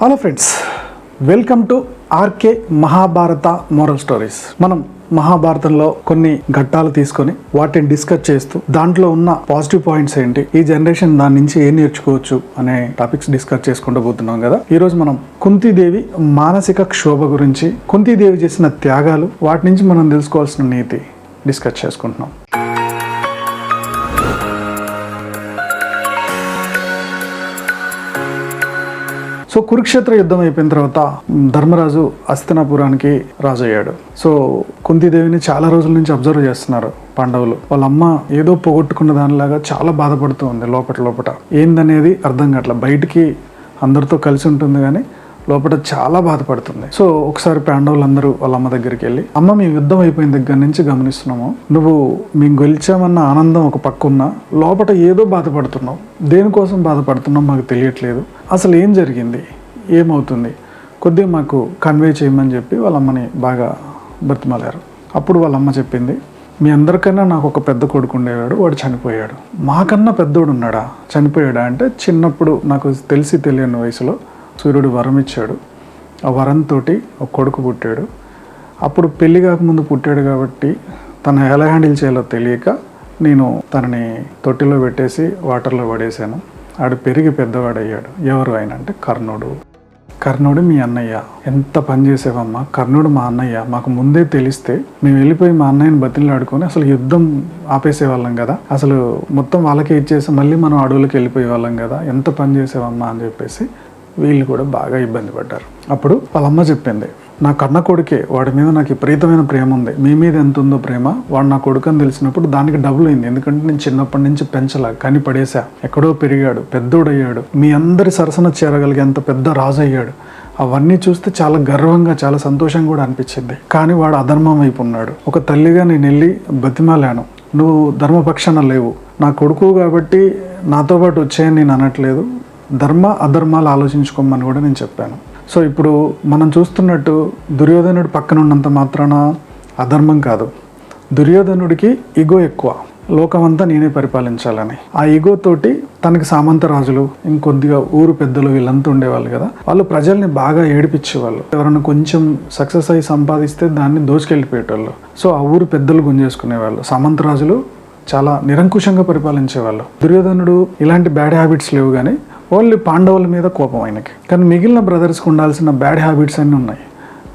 Hello friends welcome to RK Mahabharata moral stories మనం మహాభారతంలో కొన్ని ఘట్టాలు తీసుకొని వాటిని డిస్కస్ చేస్తూ దాంట్లో ఉన్న పాజిటివ్ పాయింట్స్ ఏంటి ఈ జనరేషన్ దాని నుంచి ఏం నేర్చుకోవచ్చు అనే టాపిక్స్ డిస్కస్ చేసుకుంటూ పోతున్నాం కదా. ఈరోజు మనం కుంతీదేవి మానసిక క్షోభ గురించి కుంతీదేవి చేసిన త్యాగాలు వాటి నుంచి మనం తెలుసుకోవాల్సిన నీతి డిస్కస్ చేసుకుంటున్నాం. సో కురుక్షేత్ర యుద్ధం అయిపోయిన తర్వాత ధర్మరాజు అస్తినాపురానికి రాజు అయ్యాడు సో కుంతిదేవిని చాలా రోజుల నుంచి అబ్జర్వ్ చేస్తున్నారు పాండవులు. వాళ్ళ అమ్మ ఏదో పోగొట్టుకున్న దానిలాగా చాలా బాధపడుతూ ఉంది లోపల లోపట. ఏందనేది అర్థం కావట్లేదు బయటికి అందరితో కలిసి ఉంటుంది కానీ లోపల చాలా బాధపడుతుంది. సో ఒకసారి పాండవులు అందరూ వాళ్ళ అమ్మ దగ్గరికి వెళ్ళి అమ్మ మీ యుద్ధం అయిపోయిన దగ్గర నుంచి గమనిస్తున్నాము. నువ్వు మేము గెలిచామన్న ఆనందం ఒక పక్క ఉన్నా లోపల ఏదో బాధపడుతున్నావు. దేనికోసం బాధపడుతున్నావు మాకు తెలియట్లేదు. అసలు ఏం జరిగింది? ఏమవుతుంది? కొద్దిగా మాకు కన్వే చేయమని చెప్పి వాళ్ళ అమ్మని బాగా బ్రతిమలారు. అప్పుడు వాళ్ళ అమ్మ చెప్పింది మీ అందరికన్నా నాకు ఒక పెద్ద కొడుకు ఉండేవాడు వాడు చనిపోయాడు. మాకన్నా పెద్దోడు ఉన్నాడా? చనిపోయాడా? అంటే చిన్నప్పుడు నాకు తెలిసి తెలియని వయసులో సూర్యుడు వరం ఇచ్చాడు ఆ వరంతో ఒక కొడుకు పుట్టాడు. అప్పుడు పెళ్ళి కాకముందు పుట్టాడు కాబట్టి తను ఎలా హ్యాండిల్ చేయాలో తెలియక నేను తనని తొట్టిలో పెట్టేసి వాటర్లో పడేశాను. ఆడు పెరిగి పెద్దవాడయ్యాడు. ఎవరు ఆయన అంటే కర్ణుడు. కర్ణుడు మీ అన్నయ్య. ఎంత పని చేసేవమ్మా? కర్ణుడు మా అన్నయ్య. మాకు ముందే తెలిస్తే మేము వెళ్ళిపోయి మా అన్నయ్యని బతిలాడుకొని ఆడుకొని అసలు యుద్ధం ఆపేసేవాళ్ళం కదా. అసలు మొత్తం వాళ్ళకే ఇచ్చేసి మళ్ళీ మనం అడవులకు వెళ్ళిపోయే వాళ్ళం కదా. ఎంత పని చేసేవమ్మా అని చెప్పేసి వీళ్ళు కూడా బాగా ఇబ్బంది పడ్డారు. అప్పుడు వాళ్ళ అమ్మ చెప్పింది నా కన్న కొడుకే వాడి మీద నాకు విపరీతమైన ప్రేమ ఉంది. మీ మీద ఎంత ఉందో ప్రేమ వాడు నా కొడుకు అని తెలిసినప్పుడు దానికి డబుల్ అయింది. ఎందుకంటే నేను చిన్నప్పటి నుంచి పెంచలా కానీ పడేసా ఎక్కడో పెరిగాడు పెద్దోడయ్యాడు. మీ అందరి సరసన చేరగలిగేంత పెద్ద రాజు అయ్యాడు అవన్నీ చూస్తే చాలా గర్వంగా చాలా సంతోషంగా కూడా అనిపించింది. కానీ వాడు అధర్మం వైపు ఉన్నాడు. ఒక తల్లిగా నేను వెళ్ళి బతిమాలాను. నువ్వు ధర్మపక్షాన లేవు. నా కొడుకు కాబట్టి నాతో పాటు వచ్చాయని నేను అనట్లేదు. ధర్మ అధర్మాలు ఆలోచించుకోమని కూడా నేను చెప్పాను. సో ఇప్పుడు మనం చూస్తున్నట్టు దుర్యోధనుడు పక్కన ఉన్నంత మాత్రాన అధర్మం కాదు. దుర్యోధనుడికి ఇగో ఎక్కువ. లోకమంతా నేనే పరిపాలించాలని. ఆ ఈగో తోటి తనకి సామంత రాజులు ఇంకొద్దిగా ఊరు పెద్దలు వీళ్ళంతా ఉండేవాళ్ళు కదా. వాళ్ళు ప్రజల్ని బాగా ఏడిపించేవాళ్ళు. ఎవరైనా కొంచెం సక్సెస్ అయ్యి సంపాదిస్తే దాన్ని దోచుకెళ్ళిపోయేటోళ్ళు. సో ఆ ఊరు పెద్దలు గుంజేసుకునేవాళ్ళు. సామంత రాజులు చాలా నిరంకుశంగా పరిపాలించేవాళ్ళు. దుర్యోధనుడు ఇలాంటి బ్యాడ్ హ్యాబిట్స్ లేవు కానీ ఓన్లీ పాండవుల మీద కోపం ఆయనకి. కానీ మిగిలిన బ్రదర్స్కి ఉండాల్సిన బ్యాడ్ హ్యాబిట్స్ అన్నీ ఉన్నాయి.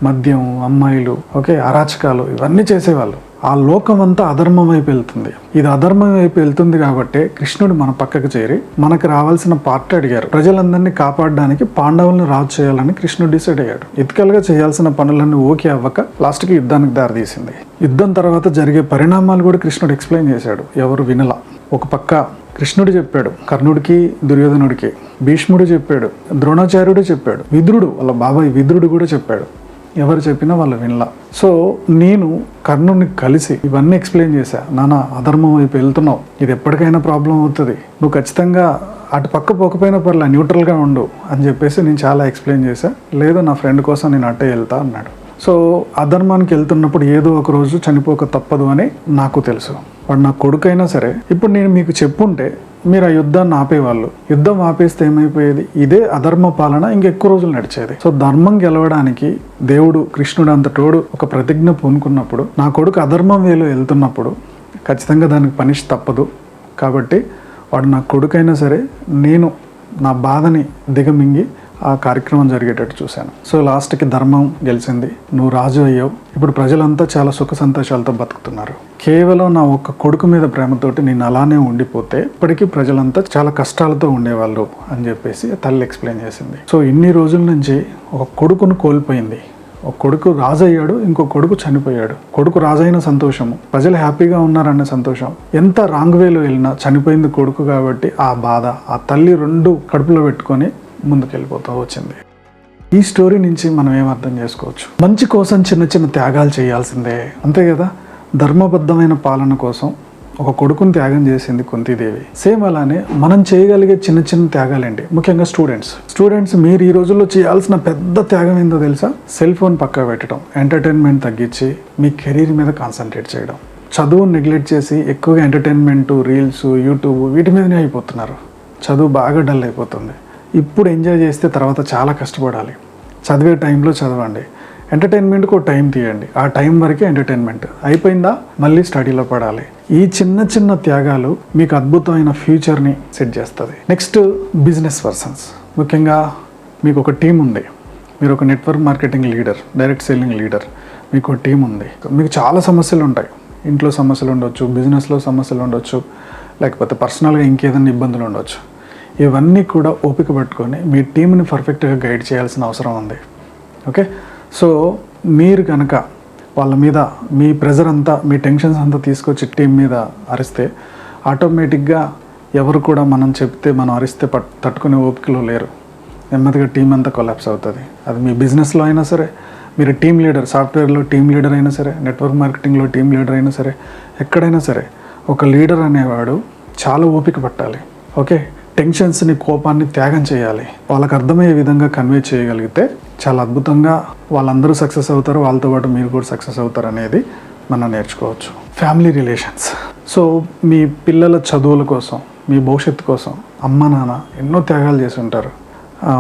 మద్యం అమ్మాయిలు ఓకే అరాచకాలు ఇవన్నీ చేసేవాళ్ళు. ఆ లోకం అంతా అధర్మం వైపు వెళ్తుంది. ఇది అధర్మం వైపు వెళ్తుంది కాబట్టి కృష్ణుడు మన పక్కకు చేరి మనకు రావాల్సిన పార్ట్ అడిగారు. ప్రజలందరినీ కాపాడడానికి పాండవులను రాజు చేయాలని కృష్ణుడు డిసైడ్ అయ్యాడు. ఇతికలుగా చేయాల్సిన పనులన్నీ ఓకే అవ్వక లాస్ట్కి యుద్ధానికి దారితీసింది. యుద్ధం తర్వాత జరిగే పరిణామాలు కూడా కృష్ణుడు ఎక్స్ప్లెయిన్ చేశాడు. ఎవరు వినలా. ఒక పక్క కృష్ణుడు చెప్పాడు కర్ణుడికి దుర్యోధనుడికి భీష్ముడు చెప్పాడు ద్రోణాచార్యుడు చెప్పాడు విద్రుడు వాళ్ళ బాబాయ్ విద్రుడు కూడా చెప్పాడు. ఎవరు చెప్పినా వాళ్ళు వినలా. సో నేను కర్ణుడిని కలిసి ఇవన్నీ ఎక్స్ప్లెయిన్ చేశా. నాన్న అధర్మం వైపు వెళ్తున్నావు. ఇది ఎప్పటికైనా ప్రాబ్లం అవుతుంది. నువ్వు ఖచ్చితంగా అటు పక్క పోకపోయినా పర్లే న్యూట్రల్గా ఉండు అని చెప్పేసి నేను చాలా ఎక్స్ప్లెయిన్ చేశా. లేదు నా ఫ్రెండ్ కోసం నేను అట్టే వెళ్తా అన్నాడు. సో అధర్మానికి వెళ్తున్నప్పుడు ఏదో ఒక రోజు చనిపోక తప్పదు అని నాకు తెలుసు. వాడు నా కొడుకైనా సరే ఇప్పుడు నేను మీకు చెప్పుంటే మీరు ఆ యుద్ధాన్ని ఆపేవాళ్ళు. యుద్ధం ఆపేస్తే ఏమైపోయేది? ఇదే అధర్మ పాలన ఇంకెక్కువ రోజులు నడిచేది. సో ధర్మం గెలవడానికి దేవుడు కృష్ణుడు అంతటోడు ఒక ప్రతిజ్ఞ పూనుకున్నప్పుడు నా కొడుకు అధర్మం వేలు వెళ్తున్నప్పుడు ఖచ్చితంగా దానికి పనిష్ తప్పదు. కాబట్టి వాడు నా కొడుకైనా సరే నేను నా బాధని దిగమింగి ఆ కార్యక్రమం జరిగేటట్టు చూశాను. సో లాస్ట్కి ధర్మం గెలిచింది. నువ్వు రాజు అయ్యావు. ఇప్పుడు ప్రజలంతా చాలా సుఖ సంతోషాలతో బతుకుతున్నారు. కేవలం నా ఒక్క కొడుకు మీద ప్రేమతోటి నేను అలానే ఉండిపోతే ఇప్పటికీ ప్రజలంతా చాలా కష్టాలతో ఉండేవాళ్ళు అని చెప్పేసి తల్లి ఎక్స్ప్లెయిన్ చేసింది. సో ఇన్ని రోజుల నుంచి ఒక కొడుకును కోల్పోయింది. ఒక కొడుకు రాజయ్యాడు ఇంకో కొడుకు చనిపోయాడు. కొడుకు రాజైన సంతోషము. ప్రజలు హ్యాపీగా ఉన్నారనే సంతోషం. ఎంత రాంగ్ వేలో వెళ్ళినా చనిపోయింది కొడుకు కాబట్టి ఆ బాధ ఆ తల్లి రెండు కడుపులో పెట్టుకొని ముందుకెళ్ళిపోతూ వచ్చింది. ఈ స్టోరీ నుంచి మనం ఏం అర్థం చేసుకోవచ్చు? మంచి కోసం చిన్న చిన్న త్యాగాలు చేయాల్సిందే. అంతే కదా? ధర్మబద్ధమైన పాలన కోసం ఒక కొడుకుని త్యాగం చేసింది కుంతీదేవి. సేమ్ అలానే మనం చేయగలిగే చిన్న చిన్న త్యాగాలేంటి? ముఖ్యంగా స్టూడెంట్స్. స్టూడెంట్స్ మీరు ఈ రోజుల్లో చేయాల్సిన పెద్ద త్యాగం ఏందో తెలుసా? సెల్ ఫోన్ పక్క పెట్టడం ఎంటర్టైన్మెంట్ తగ్గించి మీ కెరీర్ మీద కాన్సన్ట్రేట్ చేయడం. చదువు నెగ్లెక్ట్ చేసి ఎక్కువగా ఎంటర్టైన్మెంట్ రీల్స్ యూట్యూబ్ వీటి మీదనే అయిపోతున్నారు. చదువు బాగా డల్ అయిపోతుంది. ఇప్పుడు ఎంజాయ్ చేస్తే తర్వాత చాలా కష్టపడాలి. చదివే టైంలో చదవండి. ఎంటర్టైన్మెంట్కి ఒక టైం తీయండి. ఆ టైం వరకే ఎంటర్టైన్మెంట్ అయిపోయిందా? మళ్ళీ స్టడీలో పడాలి. ఈ చిన్న చిన్న త్యాగాలు మీకు అద్భుతమైన ఫ్యూచర్ని సెట్ చేస్తుంది. నెక్స్ట్ బిజినెస్ పర్సన్స్ ముఖ్యంగా మీకు ఒక టీం ఉంది. మీరు ఒక network marketing leader direct selling leader మీకు ఒక టీం ఉంది. మీకు చాలా సమస్యలు ఉంటాయి. ఇంట్లో సమస్యలు ఉండొచ్చు బిజినెస్లో సమస్యలు ఉండొచ్చు లేకపోతే పర్సనల్గా ఇంకేదైనా ఇబ్బందులు ఉండొచ్చు. ఇవన్నీ కూడా ఓపిక పట్టుకొని మీ టీంని పర్ఫెక్ట్గా గైడ్ చేయాల్సిన అవసరం ఉంది. ఓకే? సో మీరు కనుక వాళ్ళ మీద మీ ప్రెజర్ అంతా మీ టెన్షన్స్ అంతా తీసుకొచ్చి టీం మీద అరిస్తే ఆటోమేటిక్గా ఎవరు కూడా మనం చెప్తే మనం అరిస్తే పట్ తట్టుకునే ఓపికలో లేరు. నెమ్మదిగా టీం అంతా కొలాప్స్ అవుతుంది. అది మీ బిజినెస్లో అయినా సరే మీరు టీం లీడర్ సాఫ్ట్వేర్లో టీం లీడర్ అయినా సరే నెట్వర్క్ మార్కెటింగ్లో టీం లీడర్ అయినా సరే ఎక్కడైనా సరే ఒక లీడర్ అనేవాడు చాలా ఓపిక పట్టాలి. ఓకే? టెన్షన్స్ని కోపాన్ని త్యాగం చేయాలి. వాళ్ళకి అర్థమయ్యే విధంగా కన్వే చేయగలిగితే చాలా అద్భుతంగా వాళ్ళందరూ సక్సెస్ అవుతారు వాళ్ళతో పాటు మీరు కూడా సక్సెస్ అవుతారు అనేది మనం నేర్చుకోవచ్చు. ఫ్యామిలీ రిలేషన్స్ సో మీ పిల్లల చదువుల కోసం మీ భవిష్యత్తు కోసం అమ్మ నాన్న ఎన్నో త్యాగాలు చేసి ఉంటారు.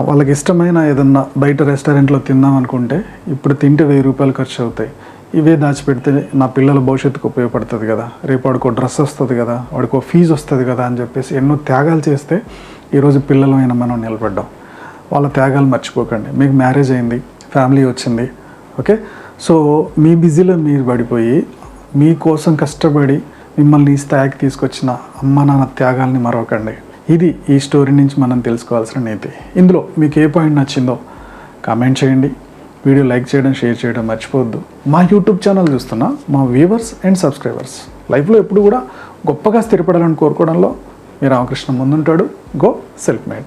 వాళ్ళకి ఇష్టమైన ఏదన్నా బయట రెస్టారెంట్లో తిందాం అనుకుంటే ఇప్పుడు తింటే వెయ్యి రూపాయలు ఖర్చు అవుతాయి. ఇవే దాచిపెడితే నా పిల్లల భవిష్యత్తుకు ఉపయోగపడుతుంది కదా. రేపు వాడికి డ్రెస్ వస్తుంది కదా వాడికి ఫీజు వస్తుంది కదా అని చెప్పేసి ఎన్నో త్యాగాలు చేస్తే ఈరోజు పిల్లలమైన మనం నిలబడ్డాం. వాళ్ళ త్యాగాలు మర్చిపోకండి. మీకు మ్యారేజ్ అయింది ఫ్యామిలీ వచ్చింది ఓకే? సో మీ బిజీలో మీరు పడిపోయి మీకోసం కష్టపడి మిమ్మల్ని ఈ స్థాయికి తీసుకొచ్చిన అమ్మ నాన్న త్యాగాల్ని మరవకండి. ఇది ఈ స్టోరీ నుంచి మనం తెలుసుకోవాల్సిన నీతి. ఇందులో మీకు ఏ పాయింట్ నచ్చిందో కామెంట్ చేయండి. వీడియో లైక్ చేయడం షేర్ చేయడం మర్చిపోవద్దు. మా యూట్యూబ్ ఛానల్ చూస్తున్న మా వ్యూవర్స్ అండ్ సబ్స్క్రైబర్స్. లైఫ్లో ఎప్పుడు కూడా గొప్పగా స్థిరపడాలని కోరుకోవడంలో మీ రామకృష్ణ ముందుంటాడు. Go self made.